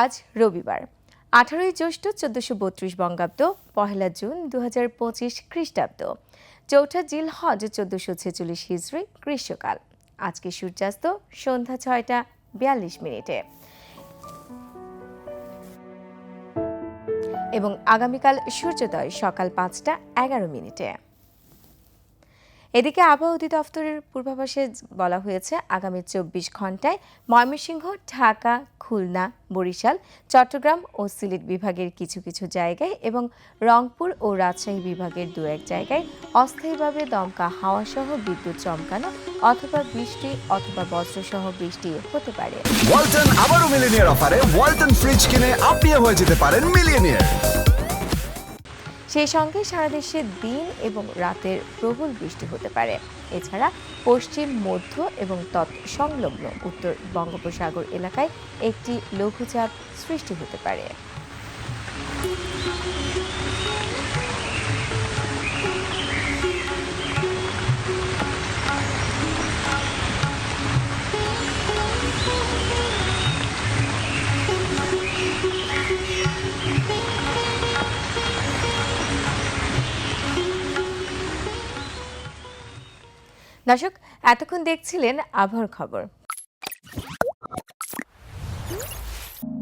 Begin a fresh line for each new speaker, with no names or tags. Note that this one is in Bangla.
আজ রবিবার। আঠারোই জ্যৈষ্ঠ চোদ্দশো বত্রিশ বঙ্গাব্দ, পহেলা জুন দু হাজার পঁচিশ খ্রিস্টাব্দ। চৌঠা জিল হজ চোদ্দশো ছেচল্লিশ হিজড়ি গ্রীষ্মকাল। আজকে সূর্যাস্ত সন্ধ্যা ছয়টা বিয়াল্লিশ মিনিটে। এবং আগামীকাল সূর্যোদয় সকাল পাঁচটা এগারো মিনিটে। এদিকে আবহাওয়া অধিদপ্তরের পূর্বাভাসে বলা হয়েছে, আগামী চব্বিশ ঘন্টায় ময়মনসিংহ, ঢাকা, খুলনা, বরিশাল, চট্টগ্রাম ও সিলেট বিভাগের কিছু কিছু জায়গায় এবং রংপুর ও রাজশাহী বিভাগের দু এক জায়গায় অস্থায়ীভাবে দমকা হাওয়াসহ বিদ্যুৎ চমকানো অথবা বৃষ্টি অথবা বজ্রসহ বৃষ্টি হতে পারে।
ওয়ালটন আবারও মিলিনিয়ার অফারে ওয়ালটন ফ্রিজ কিনে আপনিও হয়ে যেতে পারেন
সেই সঙ্গে সারা দেশে দিন এবং রাতের প্রবল বৃষ্টি হতে পারে। এছাড়া পশ্চিম, মধ্য এবং তৎসংলগ্ন উত্তর বঙ্গোপসাগর এলাকায় একটি লঘুচাপ সৃষ্টি হতে পারে। দর্শক এতক্ষণ দেখছিলেন আবহাওয়ার খবর।